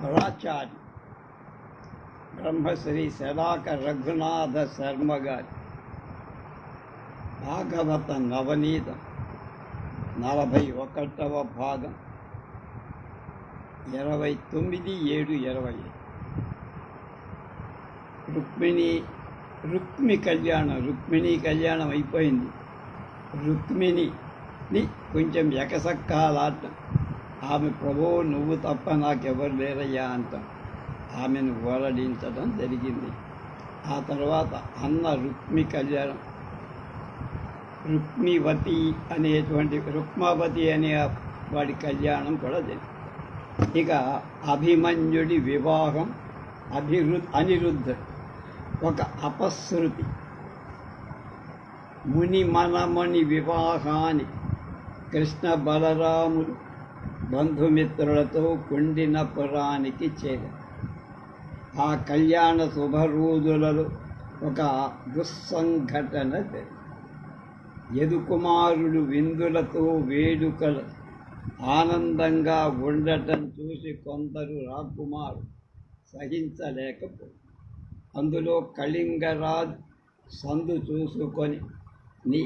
పరాచారి బ్రహ్మశ్రీ శరాక రఘునాథ శర్మ గారి భాగవత నవనీత నలభై ఒకటవ భాగం ఇరవై తొమ్మిది ఏడు ఇరవై రుక్మిణి రుక్మి కళ్యాణం రుక్మిణి కళ్యాణం అయిపోయింది. రుక్మిణిని కొంచెం ఎకసక్కాలాట ఆమె ప్రభువు నువ్వు తప్ప నాకెవరు లేరయ్యా అంట. ఆమెను ఓరడించడం జరిగింది. ఆ తర్వాత అన్న రుక్మి కళ్యాణం. రుక్మివతి అనేటువంటి రుక్మావతి అనే వాడి కళ్యాణం కూడా జరిగింది. ఇక అభిమన్యుడి వివాహం అభిరు అనిరుద్ధ ఒక అపశృతి. ముని మనమణి వివాహాన్ని కృష్ణ బలరాములు బంధుమిత్రులతో కుండిన పురానికి ఆ కళ్యాణ శుభరోజులలో ఒక దుస్సంఘటన జరిగింది యదుకుమారుడు విందులతో వేడుకలు ఆనందంగా ఉండటం చూసి కొందరు రాకుమారు సహించలేకపోయి అందులో కళింగరాజు సందు చూసుకొని నీ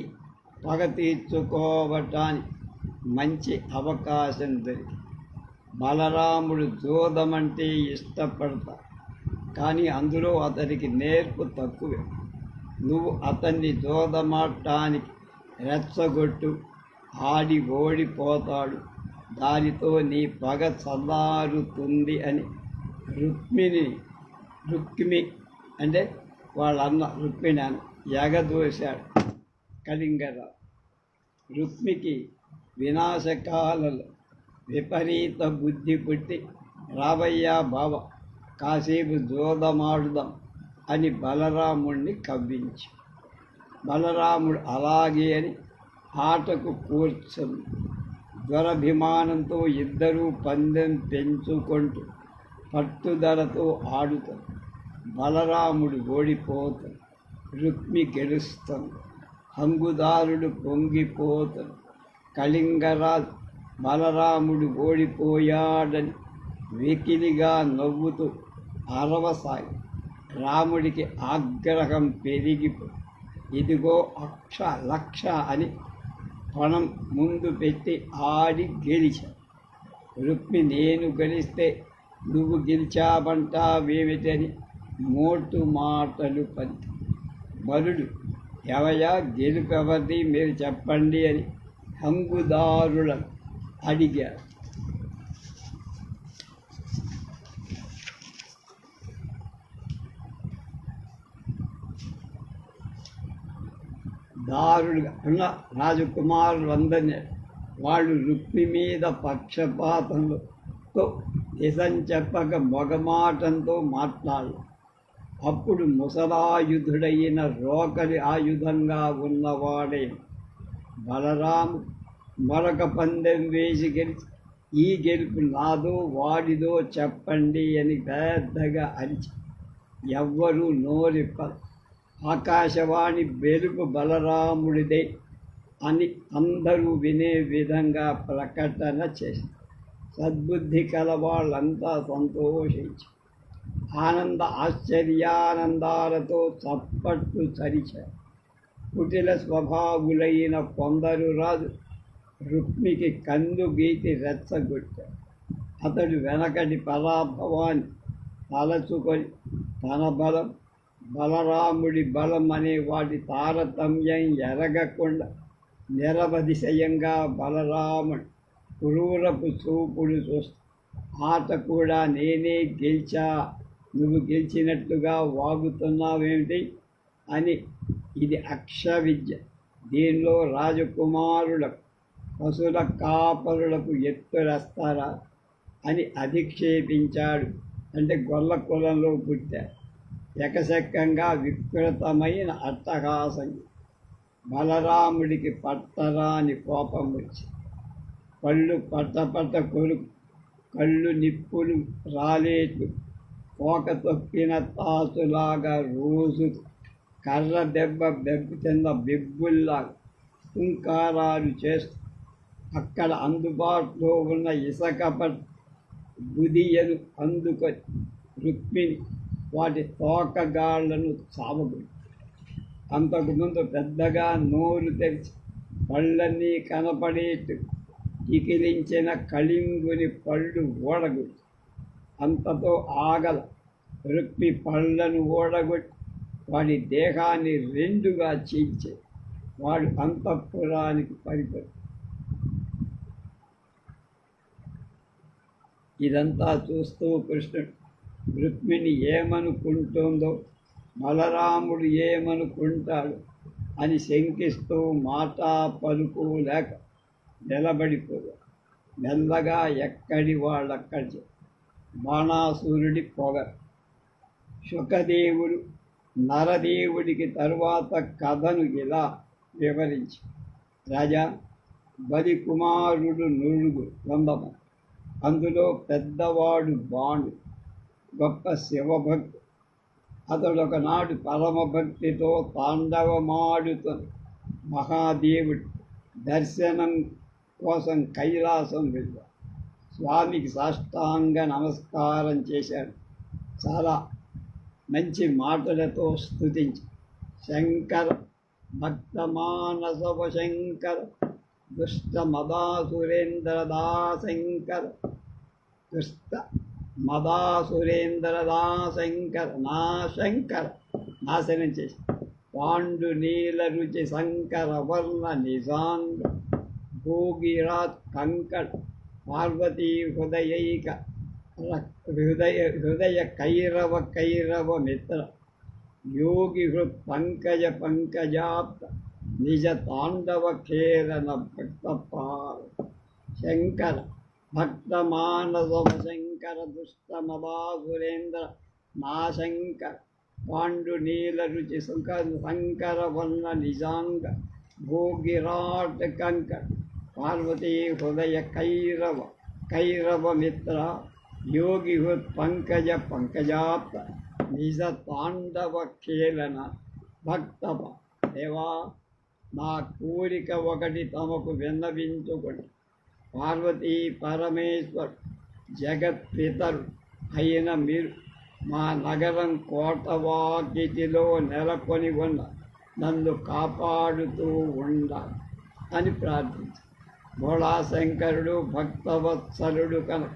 పగ తీర్చుకోవటానికి మంచి అవకాశం దొరికి బలరాముడు జోదమంటే ఇష్టపడతా. కానీ అందులో అతనికి నేర్పు తక్కువే. నువ్వు అతన్ని జోదమాడటానికి రెచ్చగొట్టు ఆడి ఓడిపోతాడు. దానితో నీ పగ చల్లారుతుంది అని రుక్మిణి రుక్మి అంటే వాళ్ళ అన్న రుక్మిణి అని ఎగదోశాడు. కళింగరావు రుక్మికి వినాశకాలలో విపరీత బుద్ధి పుట్టి రావయ్యా బావ కాసేపు జోదమాడుదాం అని బలరాముణ్ణి కవ్వించి. బలరాముడు అలాగే అని ఆటకు కూర్చుంది జ్వరభిమానంతో ఇద్దరూ పందెం పెంచుకుంటూ పట్టుదలతో ఆడుతారు బలరాముడు ఓడిపోతాడు రుక్మి గెలుస్తాడు హంగుదారుడు పొంగిపోతాడు కళింగరాజు బలరాముడు ఓడిపోయాడని వెకిలిగా నవ్వుతూ అరవసాగి రాముడికి ఆగ్రహం పెరిగిపోయి ఇదిగో అక్ష లక్ష అని పణం ముందు పెట్టి ఆడి గెలిచాడు రుక్మి నేను గెలిస్తే నువ్వు గెలిచావంటావేమిటని మోటు మాటలు పంది. బలుడు ఎవయా గెలుపెవరిది మీరు చెప్పండి అని హంగుదారులను అడిగారు దారుడుగా ఉన్న రాజకుమారులు అందరినీ వాళ్ళు రుక్మి మీద పక్షపాతంతో నిజం చెప్పక మొగమాటంతో మాట్లాడు అప్పుడు ముసలాయుధుడైన రోకలి ఆయుధంగా ఉన్నవాడే బలరాము మరొక పందెం వేసి గెలిచి ఈ గెలుపు నాదో వాడిదో చెప్పండి అని పెద్దగా అరిచి ఎవ్వరూ నోరిప్పరు. ఆకాశవాణి వెలుగు బలరాముడిదే అని అందరూ వినే విధంగా ప్రకటన చేసి సద్బుద్ధి కల వాళ్ళంతా సంతోషించి ఆనంద ఆశ్చర్యానందాలతో చప్పట్లు చరిచారు. కుటిల స్వభావులైన కొందరు రాజు రుక్మికి కందు గీతి రెచ్చగొట్టాడు అతడు వెనకటి పరాభవాన్ని తలచుకొని తన బలం బలరాముడి బలం అనే వాటి తారతమ్యం ఎరగకుండా నిరవధిశయంగా బలరాముడు క్రూరపు చూపుడు చూస్తా ఆట కూడా నేనే గెలిచా నువ్వు గెలిచినట్టుగా వాగుతున్నావేమిటి? అని ఇది అక్ష విద్య. దీనిలో రాజకుమారులకు పశువుల కాపరులకు ఎత్తురస్తారా అని అధిక్షేపించాడు. అంటే గొల్ల కులంలో పుట్టారు. ఎకశక్కంగా వికృతమైన అట్టహాసం. బలరాముడికి పట్టరాని కోపం వచ్చి పళ్ళు పట్టపట్ట కొరుకు కళ్ళు నిప్పులు రాలేట్లు కోక తొక్కిన తాసులాగా రోజు కర్ర దెబ్బ దెబ్బ కింద బెబ్బుల్లాగా కుంకారాలు చేస్తూ అక్కడ అందుబాటులో ఉన్న ఇసక బుదియను అందుకొని రుక్మిణి వాటి తోకగాళ్ళను చావగొట్టి అంతకుముందు పెద్దగా నోరు తెరిచి పళ్ళన్నీ కనపడేట్టు కికిలించిన కళింగుని పళ్ళు ఓడగొట్టి అంతతో ఆగల రుక్మి పళ్ళను ఓడగొట్టి వాడి దేహాన్ని రెండుగా చీల్చే వాడు అంతఃపురానికి పరిపడి ఇదంతా చూస్తూ కృష్ణుడు రుక్మిణి ఏమనుకుంటుందో బలరాముడు ఏమనుకుంటాడు అని శంకిస్తూ మాటా పలుకు లేక నిలబడిపోయాడు. మెల్లగా ఎక్కడి వాళ్ళక్కడి బాణాసురుడి పొగ. శుకదేవుడు నరదేవుడికి తరువాత కథను ఇలా వివరించి. రాజా బలి కుమారుడు నురుగు వందము అందులో పెద్దవాడు బాణు గొప్ప శివభక్తి. అతడు ఒకనాడు పరమభక్తితో తాండవమాడుతున్న మహాదేవుడు దర్శనం కోసం కైలాసం వెళ్ళాడు. స్వామికి సాష్టాంగ నమస్కారం చేశాడు. చాలా మంచి మాటలతో స్థుతించి శంకర భక్తమానసవ శంకర దుష్ట మదాసురేంద్రదా దుష్ట మదాసురేంద్రదా శంకర నా శంకర నాశనం చేసి. పాండు నీల రుచి శంకర వర్ణ నిజాంగ. భోగిరాత్ కంకణ. పార్వతీ హృదయైక. హృదయ హృదయ కైరవ కైరవ మిత్ర. యోగి హృత్ పంకజ పంకజాప్త. నిజ తాండవ కేరన భక్త శంకర భక్త మానసవ శంకర దుష్ట మదాసురేంద్ర నా శంకర పాండు నీల రుచి సుఖ శంకర వర్ణ నిజాంగ భోగిరాట్ కంకర పార్వతీ హృదయ కైరవ కైరవ మిత్ర యోగి హృత్ పంకజ పంకజాప్త నిజ తాండవ కేలన భక్తప దేవా నా కోరిక ఒకటి తమకు విన్నవించుకొని పార్వతీ పరమేశ్వర్ జగత్పితరు అయిన మీరు మా నగరం కోటవాకిటిలో నెలకొని ఉన్న నన్ను కాపాడుతూ ఉండాలి అని ప్రార్థించి. భోళాశంకరుడు భక్తవత్సలుడు కనుక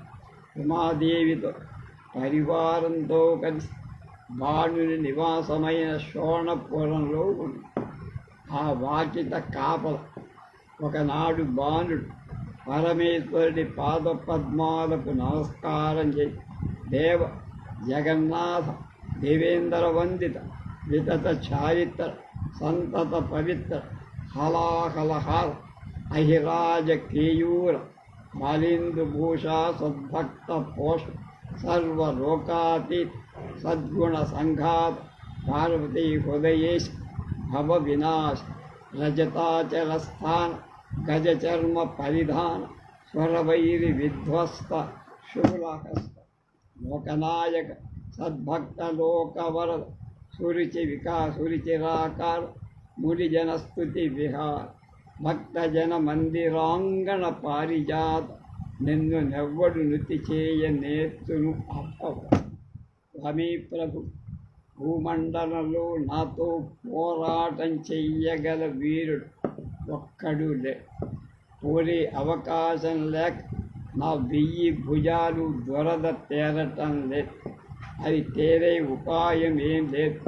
ఉమాదేవితో పరివారంతో కలిసి బాణుని నివాసమైన శోణపురంలో ఉంది ఆ వాకిట కాపల ఒకనాడు బాణుడు పరమేశ్వరుడి పాద పద్మాలకు నమస్కారం చేసి దేవ జగన్నాథ దేవేంద్ర వందిత వితత చారిత్ర సంతత పవిత్ర హలాహలహార అహిరాజ కేయూర మాలిందుభూషా సద్భక్త పోష సర్వలోకాతీత సద్గుణ సంఘాత పార్వతీ హృదయేశ భవ వినాశ రజతాచలస్థాన గజచర్మ పరిధాన స్వరవైరి విధ్వస్త శూలహస్త లోకనాయక సద్భక్త లోకవర సురుచి వికా సురుచిరాకార మునిజనస్తుతి విహార భక్తజన మందిరాంగణ పారిజాత నిన్ను నెవ్వడు నుతి చేయ నేర్చును అప్పవ స్వామి ప్రభు భూమండలంలో నాతో పోరాటం చెయ్యగల వీరుడు ఒక్కడు లే. పోలే అవకాశం లేక నా వెయ్యి భుజాలు దొరద తేరటం లేదు. అది తేరే ఉపాయం ఏం లేదు.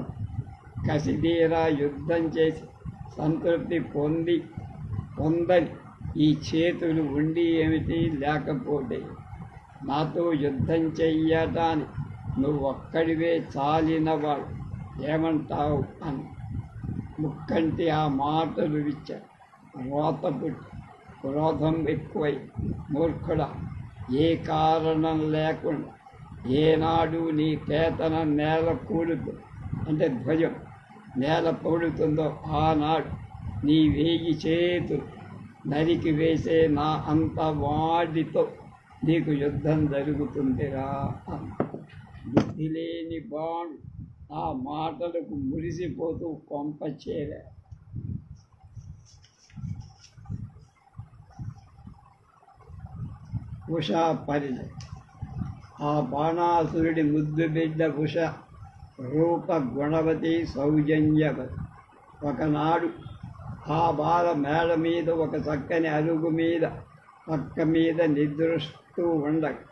కసిదీరా యుద్ధం చేసి సంతృప్తి పొంది పొందని ఈ చేతులు ఉండి ఏమిటి లేకపోతే? నాతో యుద్ధం చెయ్యటానికి నువ్వు ఒక్కడివే చాలినవాడు. ఏమంటావు అని. ముక్కంటి ఆ మాటలు విచ్చ. రోత పుట్టి క్రోధం ఎక్కువై మూర్ఖుడా ఏ కారణం లేకుండా ఏనాడు నీ కేతన నేల కూడుతూ అంటే ధ్వజం నేల పౌడుతుందో ఆనాడు నీ వేయి చేతులు. నరికి వేసే నా అంత వాడితో నీకు యుద్ధం జరుగుతుందిరా అన్న బుద్ధి లేని బాండ్ ఆ మాటలకు మురిసిపోతూ కొంప చేరా. ఉషా పరిధి. ఆ బాణాసురుడి ముద్దు బిడ్డ ఉష రూప గుణవతి సౌజన్యవతి ఒకనాడు ఆ బాల మేడ మీద ఒక చక్కని అరుగు మీద పక్క మీద నిద్రిస్తూ ఉండగా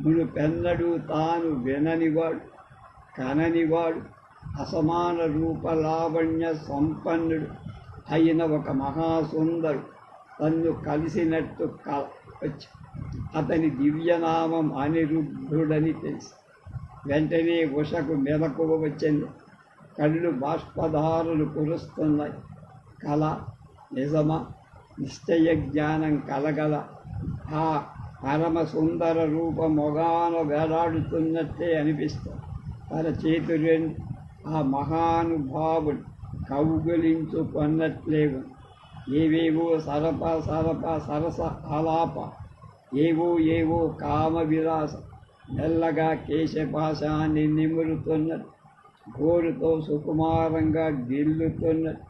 మునుపెన్నడూ తాను విననివాడు కననివాడు అసమాన రూపలావణ్య సంపన్నుడు అయిన ఒక మహాసుందరు. తన్ను కలిసినట్టు కల వచ్చి అతని దివ్యనామం అనిరుద్ధుడని తెలిసి. వెంటనే ఉషకు మెలకువ వచ్చింది. కళ్ళు బాష్పధారులు కురుస్తున్నాయి. కళ నిజమా? నిశ్చయ జ్ఞానం కలగల ఆ పరమ సుందర రూప మొగాన వేలాడుతున్నట్టే అనిపిస్తుంది తన చేతులు ఆ మహానుభావుడు కౌగులించుకున్నట్లేవు ఏవేవో సరప సరప సరస ఆలాప ఏవో ఏవో కామ విలాస మెల్లగా కేశపాశాన్ని నిమురుతున్నట్టు గోరుతో సుకుమారంగా గిల్లుతున్నట్టు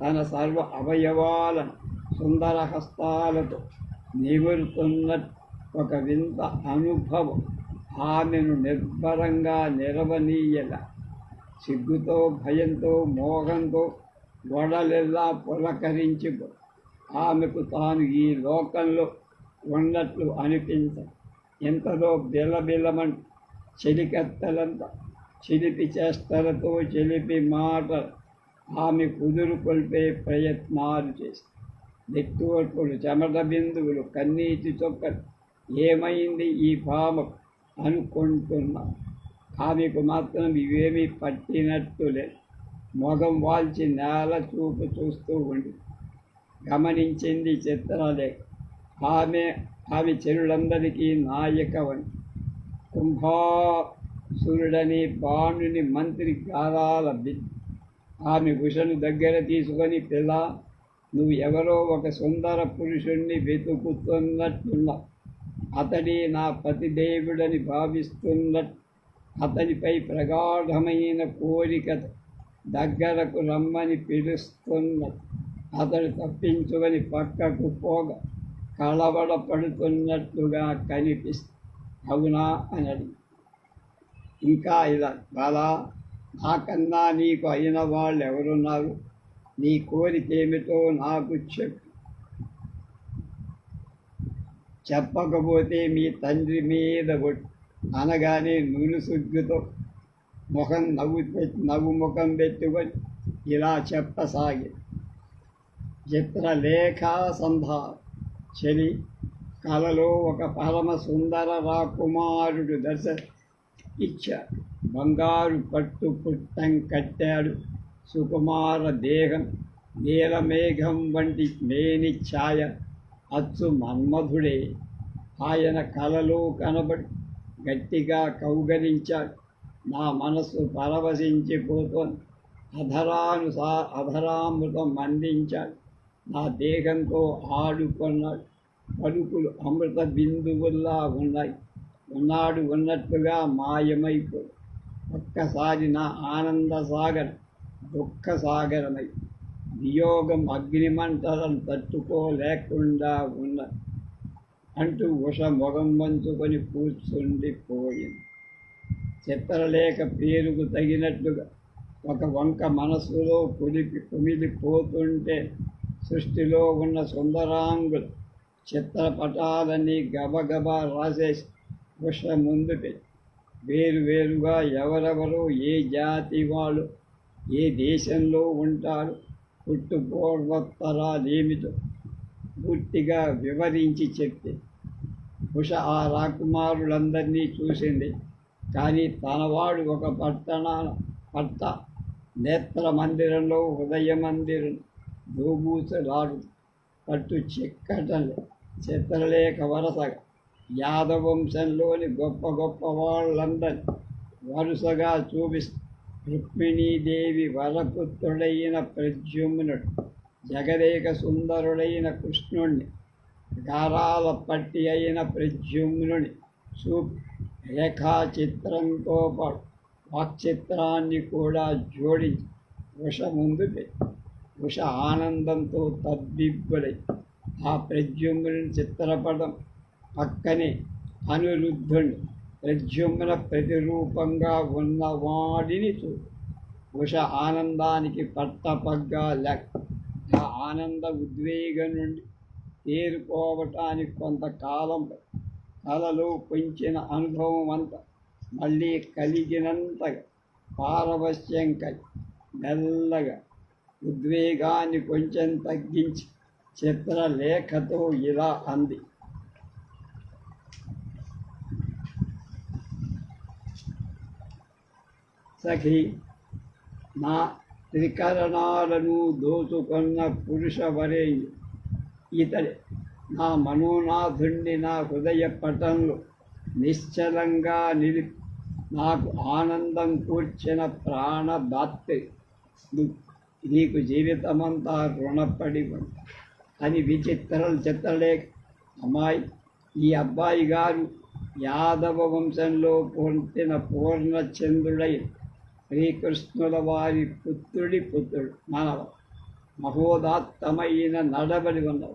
తన సర్వ అవయవాలను సుందర హస్తాలతో నిమురుతున్నట్టు ఒక వింత అనుభవం ఆమెను నిర్భరంగా నిరవనీయల సిగ్గుతో భయంతో మోహంతో గొడలెల్లా పులకరించి ఆమెకు తాను ఈ లోకంలో ఉన్నట్లు అనిపించ. ఎంతలో బిలబిలమని చెలికత్తలంత చిలిపి చేష్టలతో చెలిపి మాట ఆమె కుదురు కొల్పే ప్రయత్నాలు చేసి. నెట్టువర్పులు చెమట బిందువులు కన్నీటి చొక్కలు ఏమైంది? ఈ పామ అనుకుంటున్నా. ఆమెకు మాత్రం ఇవేమీ పట్టినట్టు లేదు. మొగం వాల్చి నేల చూపు చూస్తూ ఉండి గమనించింది చిత్రాలే. ఆమె ఆమె చెరులందరికీ నాయక వంటి కుంభాసురుడని బాణుని మంత్రి గారాల బిడ్డ ఆమె భుషను దగ్గర తీసుకొని పిల్ల నువ్వు ఎవరో ఒక సుందర పురుషుణ్ణి వెతుకుతున్నట్టున్నావు. అతడి నా పతిదేవుడని భావిస్తున్నట్టు అతనిపై ప్రగాఢమైన కోరిక దగ్గరకు రమ్మని పిలుస్తున్న అతడు తప్పించుకొని పక్కకు పోగా కలవడపడుతున్నట్లుగా కనిపిస్తుంది అవునా అని అడిగి. ఇంకా ఇలా బాలా నాకన్నా నీకు అయిన వాళ్ళు ఎవరున్నారు నీ కోరిక ఏమిటో నాకు చెప్పు. చెప్పకపోతే మీ తండ్రి మీద కొట్టు అనగానే సుగ్గుతో ముఖం నవ్వు పెట్టి నవ్వు ముఖం పెట్టుకొని ఇలా చెప్పసాగి. చిత్రలేఖా సంధ చలి కలలో ఒక పరమ సుందర రాకుమారుడు దర్శ ఇచ్చాడు బంగారు పట్టు పుట్టం కట్టాడు. సుకుమార దేహం నీలమేఘం వంటి మేని ఛాయ అచ్చు మన్మధుడే. ఆయన కలలో కనబడి గట్టిగా కౌగలించాడు. నా మనస్సు పరవశించిపోతోంది. అధరానుసా అధరామృతం అందించాడు నా దేహంతో ఆడుకున్నాడు పలుకులు అమృత బిందువుల్లా ఉన్నాయి. ఉన్నాడు ఉన్నట్టుగా మాయమైపో ఒక్కసారి నా ఆనంద సాగరం దుఃఖ సాగరమై వియోగం అగ్నిమంటలను తట్టుకోలేకుండా ఉన్న అంటూ ఉష మొగం వంచుకొని కూర్చుండిపోయింది. చిత్రలేఖ పేరుకు తగినట్టుగా ఒక వంక మనస్సులో కులిపి కుమిలిపోతుంటే సృష్టిలో ఉన్న సుందరాంగులు చిత్రపటాలన్నీ గబగబా రాసేసి ఉష ముందు పెట్టి వేరు వేరుగా ఎవరెవరు ఏ జాతి వాళ్ళు ఏ దేశంలో ఉంటారు పుట్టుపూర్వోత్తరాలేమిటో పూర్తిగా వివరించి చెప్తే ఉష ఆ రాకుమారులందరినీ చూసింది. కానీ తనవాడు ఒక పట్టణ పట్ట నేత్ర మందిరంలో ఉదయ మందిరం దోబూసలాడు పట్టు చిక్కటలు చిత్రలేఖ వరసగా యాదవంశంలోని గొప్ప గొప్ప వాళ్ళందరి వరుసగా చూపిస్తూ రుక్మిణీదేవి వరపుత్రుడైన ప్రద్యుమ్నుడు జగదేక సుందరుడైన కృష్ణుణ్ణి గారాల పట్టి అయిన ప్రద్యుమ్నుని చూ రేఖాచిత్రంతో పాటు వాక్చిత్రాన్ని కూడా జోడించి ఉష ముందు ఉష ఆనందంతో తద్దిబ్బుడై ఆ ప్రద్యుమ్నుని చిత్రపటం పక్కనే అనురుద్ధుణ్ణి ప్రద్యుమ్న ప్రతిరూపంగా ఉన్నవాడిని చూడు ఉష ఆనందానికి పట్టపగ్గా లెక్క. ఆ ఆనంద ఉద్వేగం నుండి తేరుకోవటానికి కొంతకాలం కలలో పెంచిన అనుభవం అంతా. మళ్ళీ కలిగినంతగా పారవశ్యం కలిగి మెల్లగా ఉద్వేగాన్ని కొంచెం తగ్గించి చిత్రలేఖతో ఇలా అంది. సఖి. నా త్రికరణాలను దోచుకున్న పురుష వరే ఇతడే. నా మనోనాథుణ్ణి నా హృదయ పటంలో నిశ్చలంగా నిలిపి నాకు ఆనందం కూర్చిన ప్రాణదాత్రి. నీకు జీవితమంతా రుణపడి ఉంటా అని విచిత్రలు చిత్రలేఖ అమ్మాయి ఈ అబ్బాయి గారు యాదవ వంశంలో పుట్టిన పూర్ణచంద్రుడై శ్రీకృష్ణుల వారి పుత్రుడి పుత్రుడు మనవ మహోదాత్తమైన నడబడి ఉన్నవ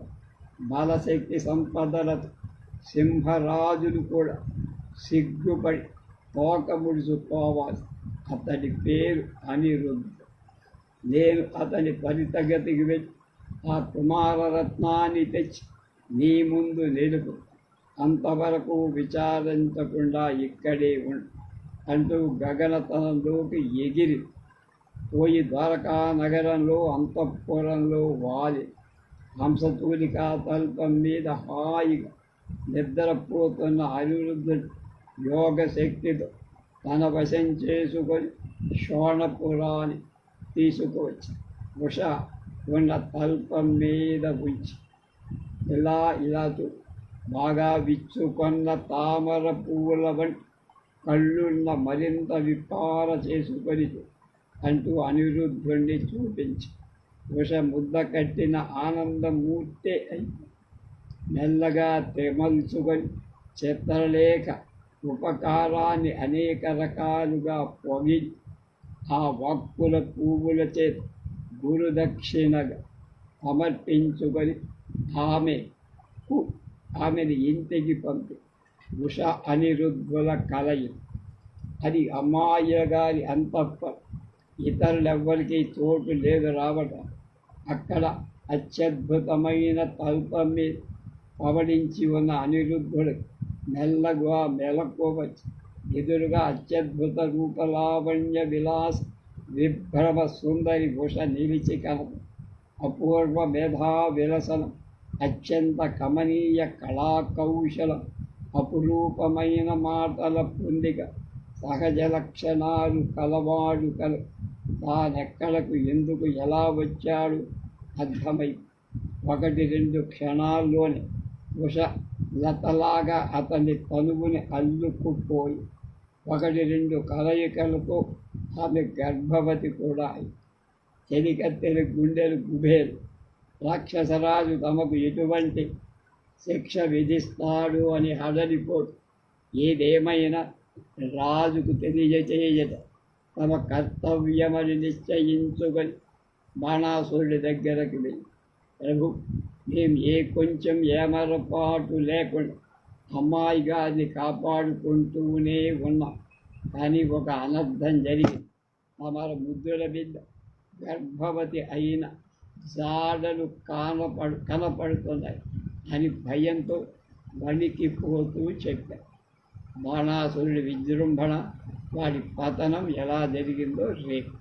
బలశక్తి సంపదలతో సింహరాజులు కూడా సిగ్గుపడి తోక ముడుచుకోవాలి అతడి పేరు అనిరుద్ధ నేను అతని పరితగతికి వెళ్ళి ఆ కుమారరత్నాన్ని తెచ్చి నీ ముందు నిలుపు అంతవరకు విచారించకుండా ఇక్కడే ఉండు. అంటూ గగనతనంలోకి ఎగిరి పోయి ద్వారకా నగరంలో అంతఃపురంలో వాలి హంసతూలిక తల్పం మీద హాయిగా నిద్రపోతున్న అనిరుద్ధుడు యోగ శక్తితో తన వశం చేసుకొని శోణపురాన్ని తీసుకువచ్చి ఉష ఉన్న తల్పం మీద ఉంచి ఇలా ఇలా చూ బాగా విచ్చుకొన్న తామర పువ్వుల వంటి కళ్ళున్న మరింత విపార చేసుకొని అంటూ అనిరుద్ధుణ్ణి చూపించి ఉష ముద్ద కట్టిన ఆనందమూర్తే అయి మెల్లగా తెమల్చుకొని చిత్రలేఖ ఉపకారాన్ని అనేక రకాలుగా పొగి ఆ వక్కుల పువ్వుల చేత గురుదక్షిణగా సమర్పించుకొని ఆమె ఆమెను ఇంటికి పంపి ఉష అనిరుద్ధుల కలయి అది అమ్మాయి గారి అంతప్ప. ఇతరులెవ్వరికీ చోటు లేదు రావటం. అక్కడ అత్యద్భుతమైన తల్పం మీద పవడించి ఉన్న అనిరుద్ధుడు మెల్లగా మెలకోవచ్చు ఎదురుగా అత్యద్భుత రూపలావణ్య విలాస్ విభ్రమ సుందరి భూష నిలిచి కలదు. అపూర్వ మేధా విలసనం అత్యంత కమనీయ కళా కౌశలం అపురూపమైన మాటల పొందిక సహజ లక్షణాలు కలవాడు కల తానెక్కడకు ఎందుకు ఎలా వచ్చాడు? అర్థమై ఒకటి రెండు క్షణాల్లోనే ఉష లతలాగా అతని తనువుని అల్లుకుపోయి ఒకటి రెండు కలయికలతో ఆమె గర్భవతి కూడా చెలికత్తెలు గుండెలు గుబేలు రాక్షసరాజు తమకు ఎటువంటి శిక్ష విధిస్తాడు అని హడలిపోతూ ఏదేమైనా రాజుకు తెలియచేయట తమ కర్తవ్యమని నిశ్చయించుకొని బాణాసురుడి దగ్గరకు వెళ్ళి ప్రభు మేము ఏ కొంచెం ఏమరపాటు లేకుండా అమ్మాయి గారిని కాపాడుకుంటూనే ఉన్నాం. కానీ ఒక అనర్థం జరిగింది. తమర ముద్దుల బిడ్డ గర్భవతి అయిన జాడలు కనపడు కనపడుతున్నాయి అని భయంతో వణికిపోతూ చెప్పారు. బాణాసురుడి విజృంభణ వారి పతనం ఎలా జరిగిందో రేపు.